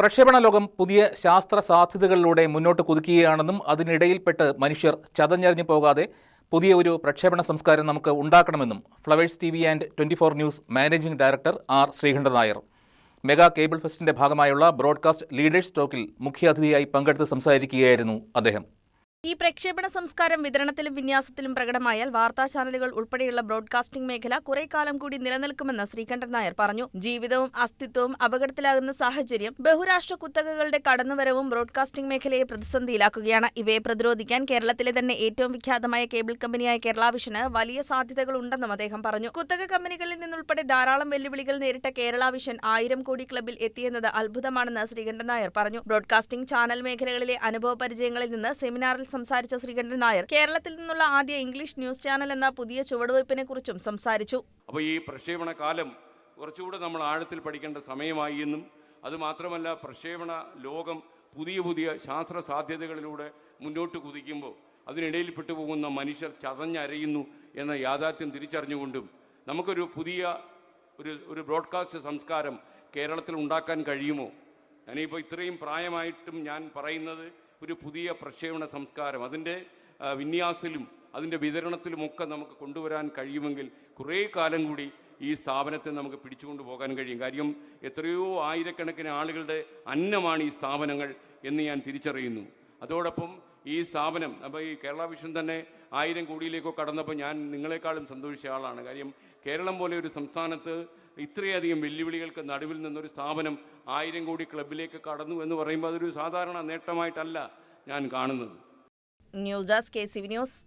പ്രക്ഷേപണ ലോകം പുതിയ ശാസ്ത്ര സാധ്യതകളിലൂടെ മുന്നോട്ട് കുതിക്കുകയാണെന്നും അതിനിടയിൽപ്പെട്ട് മനുഷ്യർ ചതഞ്ഞറിഞ്ഞു പോകാതെ പുതിയ ഒരു പ്രക്ഷേപണ സംസ്കാരം നമുക്ക് ഉണ്ടാക്കണമെന്നും Flowers T V and twenty four news managing director R Sreekandan Nair. Mega cable ഫെസ്റ്റിന്റെ ഭാഗമായുള്ള ബ്രോഡ്കാസ്റ്റ് ലീഡേഴ്സ് ടോക്കിൽ മുഖ്യാതിഥിയായി പങ്കെടുത്ത് സംസാരിക്കുകയായിരുന്നു അദ്ദേഹം. ഈ പ്രക്ഷേപണ സംസ്കാരം വിതരണത്തിലും വിന്യാസത്തിലും പ്രകടമായാൽ വാർത്താ ചാനലുകൾ ഉൾപ്പെടെയുള്ള ബ്രോഡ്കാസ്റ്റിംഗ് മേഖല കുറെ കാലം കൂടി നിലനിൽക്കുമെന്ന് ശ്രീകണ്ഠൻ നായർ പറഞ്ഞു. ജീവിതവും അസ്തിത്വവും അപകടത്തിലാകുന്ന സാഹചര്യം ബഹുരാഷ്ട്ര കുത്തകകളുടെ കടന്നുവരവും ബ്രോഡ്കാസ്റ്റിംഗ് മേഖലയെ പ്രതിസന്ധിയിലാക്കുകയാണ്. ഇവയെ പ്രതിരോധിക്കാൻ കേരളത്തിലെ തന്നെ ഏറ്റവും വിഖ്യാതമായ കേബിൾ കമ്പനിയായ കേരള വലിയ വലിയ സാധ്യതകളുണ്ടെന്നും അദ്ദേഹം പറഞ്ഞു. കുത്തക കമ്പനികളിൽ നിന്നുൾപ്പെടെ ധാരാളം വെല്ലുവിളികൾ നേരിട്ട കേരള വിഷൻ ആയിരം കോടി ക്ലബിൽ എത്തിയെന്നത് അത്ഭുതമാണെന്ന് ശ്രീകണ്ഠൻ നായർ പറഞ്ഞു. ബ്രോഡ്കാസ്റ്റിംഗ് ചാനൽ മേഖലകളിലെ അനുഭവ പരിചയങ്ങളിൽ നിന്ന് സെമിനാറിൽ സംസാരിച്ച ശ്രീകണ്ഠൻ നായർ കേരളത്തിൽ നിന്നുള്ള ആദ്യ ഇംഗ്ലീഷ് ന്യൂസ് ചാനൽ എന്ന പുതിയ ചുവടുവയ്പ്പിനെ കുറിച്ചും സംസാരിച്ചു. അപ്പോൾ ഈ പ്രക്ഷേപണ കാലം കുറച്ചുകൂടെ നമ്മൾ ആഴത്തിൽ പഠിക്കേണ്ട സമയമായി എന്നും അതുമാത്രമല്ല പ്രക്ഷേപണ ലോകം പുതിയ പുതിയ ശാസ്ത്ര സാധ്യതകളിലൂടെ മുന്നോട്ട് കുതിക്കുമ്പോൾ അതിനിടയിൽ പെട്ടുപോകുന്ന മനുഷ്യർ ചതഞ്ഞരയുന്നു എന്ന യാഥാർത്ഥ്യം തിരിച്ചറിഞ്ഞുകൊണ്ടും നമുക്കൊരു പുതിയ ഒരു ഒരു ബ്രോഡ്കാസ്റ്റ് സംസ്കാരം കേരളത്തിൽ ഉണ്ടാക്കാൻ കഴിയുമോ? ഞാനിപ്പോൾ ഇത്രയും പ്രായമായിട്ടും ഞാൻ പറയുന്നത് ഒരു പുതിയ പ്രക്ഷേപണ സംസ്കാരം അതിന്റെ വിന്യാസിലും അതിന്റെ വിതരണത്തിലുമൊക്കെ നമുക്ക് കൊണ്ടുവരാൻ കഴിയുമെങ്കിൽ കുറേ കാലം കൂടി ഈ സ്ഥാപനത്തെ നമുക്ക് പിടിച്ചുകൊണ്ട് പോകാൻ കഴിയും. കാര്യം എത്രയോ ആയിരക്കണക്കിന് ആളുകളുടെ അന്നമാണ് ഈ സ്ഥാപനങ്ങൾ എന്ന് ഞാൻ തിരിച്ചറിയുന്നു. അതോടൊപ്പം ഈ സ്ഥാപനം അപ്പോൾ ഈ കേരള വിഷൻ തന്നെ ആയിരം കോടിയിലേക്കോ കടന്നപ്പോൾ ഞാൻ നിങ്ങളെക്കാളും സന്തോഷിച്ച ആളാണ്. കാര്യം കേരളം പോലെ ഒരു സംസ്ഥാനത്ത് ഇത്രയധികം വെല്ലുവിളികൾക്ക് നടുവിൽ നിന്നൊരു സ്ഥാപനം ആയിരം കോടി ക്ലബിലേക്ക് കടന്നു എന്ന് പറയുമ്പോൾ അതൊരു സാധാരണ നേട്ടമായിട്ടല്ല ഞാൻ കാണുന്നത്. News desk K C news.